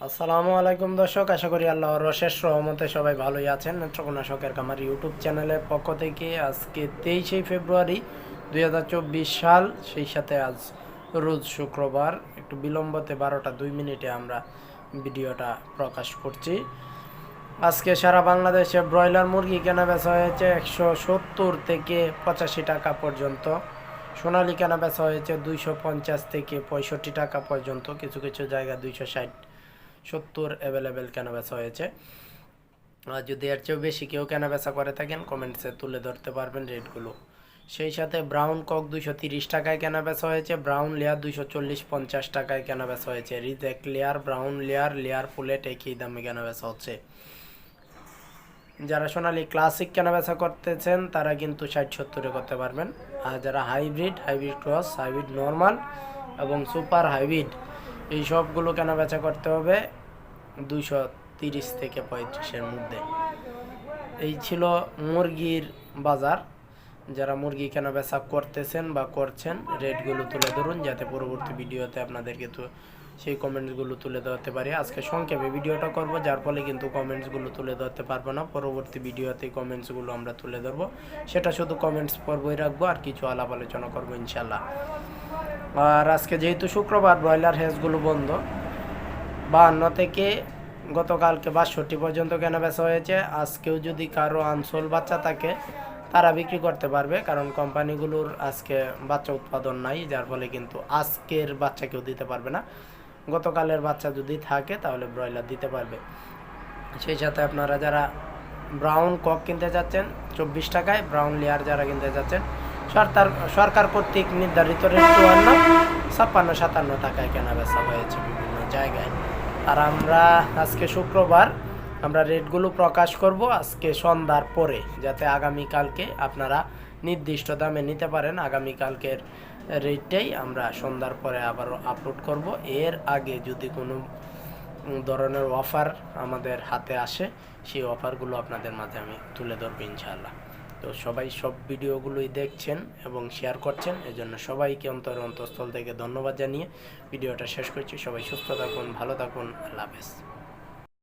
আসসালামু আলাইকুম দর্শক, আশা করি আল্লাহর রশেষ রহমতে সবাই ভালোই আছেন। নেত্রকোনা শখের কামার ইউটিউব চ্যানেলের পক্ষ থেকে আজকে তেইশে ফেব্রুয়ারি দু হাজার চব্বিশ সাল, সেই সাথে আজ রোজ শুক্রবার, একটু বিলম্বতে বারোটা দুই মিনিটে আমরা ভিডিওটা প্রকাশ করছি। আজকে সারা বাংলাদেশে ব্রয়লার মুরগি কেনা বেচা হয়েছে একশো সত্তর থেকে পঁচাশি টাকা পর্যন্ত, সোনালি কেনা বেচা হয়েছে দুইশো পঞ্চাশ থেকে পঁয়ষট্টি টাকা পর্যন্ত, কিছু কিছু জায়গা দুইশো ষাট সত্তর অ্যাভেলেবেল কেনা বেচা হয়েছে? আর যদি এর চেয়েও বেশি কেউ কেনা বেচা করে থাকেন কমেন্টসে তুলে ধরতে পারবেন রেটগুলো সেই সাথে ব্রাউন কক দুশো তিরিশ টাকায় কেনা বেচা হয়েছে? ব্রাউন লেয়ার দুশো চল্লিশ পঞ্চাশ টাকায় কেনা বেচা হয়েছে? Reject layer brown layer layer pullet একই দামে কেনা বেচা হচ্ছে? যারা সোনালি ক্লাসিক কেনা বেচা করতেছেন, তারা কিন্তু ষাট সত্তরে করতে পারবেন। আর যারা hybrid hybrid cross hybrid normal এবং সুপার হাইব্রিড এই সবগুলো কেনা বেচা করতে হবে? দুইশো তিরিশ থেকে পঁয়ত্রিশের মধ্যে। এই ছিল মুরগির বাজার। যারা মুরগি কেনা বেচা করতেছেন বা করছেন, রেটগুলো তুলে ধরুন, যাতে পরবর্তী ভিডিওতে আপনাদেরকে তো সেই কমেন্টসগুলো তুলে ধরতে পারি। আজকে সংক্ষেপে ভিডিওটা করব, যার ফলে কিন্তু কমেন্টসগুলো তুলে ধরতে পারব না। পরবর্তী ভিডিওতে কমেন্টসগুলো আমরা তুলে ধরবো। সেটা শুধু কমেন্টস পর্বই রাখব, আর কিছু আলাপ আলোচনা করব ইনশাল্লাহ আর আজকে যেহেতু শুক্রবার, ব্রয়লার হেঁসগুলো বন্ধ বাহান্ন থেকে গতকালকে বাষট্টি পর্যন্ত কেনা বেচা হয়েছে। আজকেও যদি কারও আনসোল বাচ্চা থাকে, তারা বিক্রি করতে পারবে, কারণ কোম্পানিগুলোর আজকে বাচ্চা উৎপাদন নাই, যার ফলে কিন্তু আজকের বাচ্চা কেউ দিতে পারবে না। গতকালের বাচ্চা যদি থাকে, তাহলে ব্রয়লার দিতে পারবে। সেই সাথে আপনারা যারা ব্রাউন কক কিনতে যাচ্ছেন, চব্বিশ টাকায় ব্রাউন লেয়ার যারা কিনতে যাচ্ছেন, সরকার সরকার কর্তৃক নির্ধারিত রেট চুয়ান্ন, ছাপ্পান্ন সাতান্ন টাকায় কেনা বেচা হয়েছে বিভিন্ন জায়গায়। আর আমরা আজকে শুক্রবার, আমরা রেটগুলো প্রকাশ করব আজকে সন্ধ্যার পরে, যাতে আগামীকালকে আপনারা নির্দিষ্ট দামে নিতে পারেন। আগামীকালকের রেটটাই আমরা সন্ধ্যার পরে আবারও আপলোড করব। এর আগে যদি কোনো ধরনের অফার আমাদের হাতে আসে, সেই অফারগুলো আপনাদের মাঝে আমি তুলে ধরবো ইনশাআল্লাহ। তো সবাই সব ভিডিওগুলোই দেখছেন এবং শেয়ার করছেন, এজন্য সবাইকে অন্তর অন্তঃস্থল থেকে ধন্যবাদ জানিয়ে ভিডিওটা শেষ করছি। সবাই সুস্থ থাকুন, ভালো থাকুন, আল্লাহ হাফেজ।